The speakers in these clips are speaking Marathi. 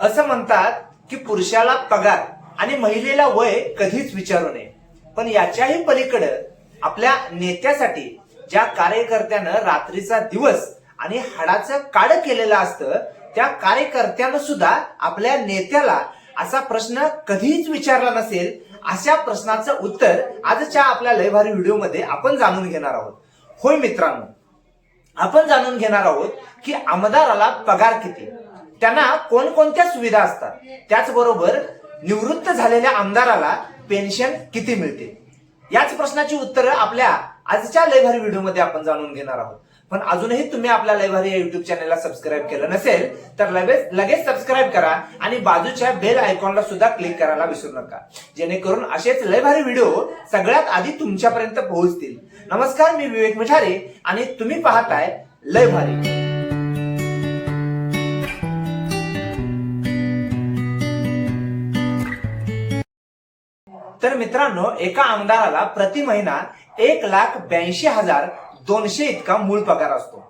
असं म्हणतात की पुरुषाला पगार आणि महिलेला वय कधीच विचारू नये. पण याच्याही पलीकडं आपल्या नेत्यासाठी ज्या कार्यकर्त्यानं रात्रीचा दिवस आणि हाडाचं काड केलेलं असतं त्या कार्यकर्त्यानं सुद्धा आपल्या नेत्याला असा प्रश्न कधीच विचारला नसेल अशा प्रश्नाचं उत्तर आजच्या आपल्या लयभारी व्हिडिओमध्ये आपण जाणून घेणार आहोत. होय मित्रांनो आपण जाणून घेणार आहोत की आमदाराला पगार किती? त्यांना कोणकोणत्या सुविधा असतात? त्याचबरोबर निवृत्त झालेल्या आमदाराला पेन्शन किती मिळते? याच प्रश्नाची उत्तरं आपल्या आजच्या लयभारी व्हिडिओमध्ये आपण जाणून घेणार आहोत. पण अजूनही तुम्ही आपल्या लयभारी या युट्यूब चॅनलला सबस्क्राईब केलं नसेल तर लगेच लगेच सबस्क्राईब करा आणि बाजूच्या बेल आयकॉनला सुद्धा क्लिक करायला विसरू नका. जेणेकरून असेच लयभारी व्हिडिओ सगळ्यात आधी तुमच्यापर्यंत पोहोचतील. नमस्कार मी विवेक मिठारे आणि तुम्ही पाहताय लय तर मित्रांनो एका आमदाराला प्रति महिना एक लाख ब्याऐंशी हजार दोनशे इतका मूळ पगार असतो.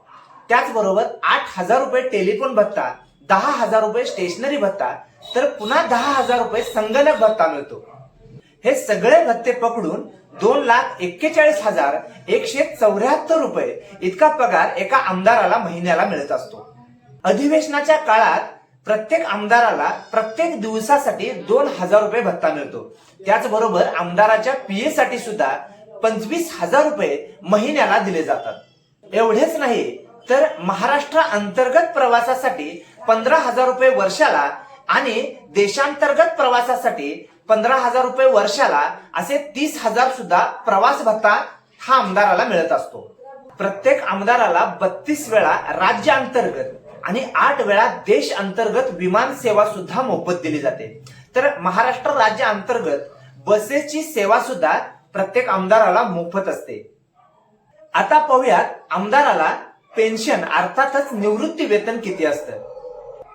त्याचबरोबर आठ हजार रुपये टेलिफोन भत्ता दहा हजार रुपये स्टेशनरी भत्ता तर पुन्हा दहा हजार रुपये संगणक भत्ता मिळतो. हे सगळे भत्ते पकडून दोन लाख एक्केचाळीस हजार एकशे चौऱ्याहत्तर रुपये इतका पगार एका आमदाराला महिन्याला मिळत असतो. अधिवेशनाच्या काळात प्रत्येक आमदाराला प्रत्येक दिवसासाठी दोन हजार रुपये भत्ता मिळतो. त्याचबरोबर आमदाराच्या पीए साठी सुद्धा पंचवीस हजार रुपये महिन्याला दिले जातात. एवढेच नाही तर महाराष्ट्र अंतर्गत प्रवासासाठी पंधरा हजार रुपये वर्षाला आणि देशांतर्गत प्रवासासाठी पंधरा हजार रुपये वर्षाला असे तीस हजार सुद्धा प्रवास भत्ता हा आमदाराला मिळत असतो. प्रत्येक आमदाराला बत्तीस वेळा राज्य अंतर्गत आणि आठ वेळा देश अंतर्गत विमान सेवा सुद्धा मोफत दिली जाते. तर महाराष्ट्र राज्य अंतर्गत बसेसची सेवा सुद्धा प्रत्येक आमदाराला मोफत असते. आता पाहूयात आमदाराला पेन्शन अर्थातच निवृत्ती वेतन किती असतं?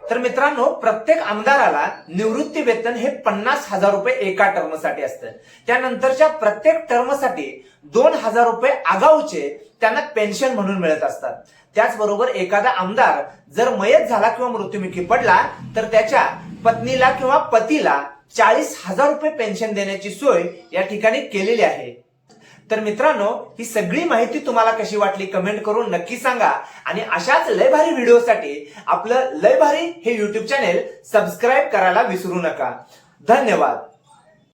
तर मित्रांनो प्रत्येक आमदाराला निवृत्ती वेतन हे पन्नास हजार रुपये एका टर्मसाठी असतं. त्यानंतरच्या प्रत्येक टर्मसाठी दोन हजार रुपये आगाऊचे त्यांना पेन्शन म्हणून मिळत असतात. त्याचबरोबर एखादा आमदार जर मयत झाला किंवा मृत्युमुखी पडला तर त्याच्या पत्नीला किंवा पतीला चाळीस हजार रुपये पेन्शन देण्याची सोय या ठिकाणी केलेली आहे. तर मित्रांनो ही सगळी माहिती तुम्हाला कशी वाटली कमेंट करून नक्की सांगा. आणि अशाच लय भारी व्हिडिओसाठी आपलं लय भारी हे युट्यूब चॅनेल सबस्क्राईब करायला विसरू नका. धन्यवाद.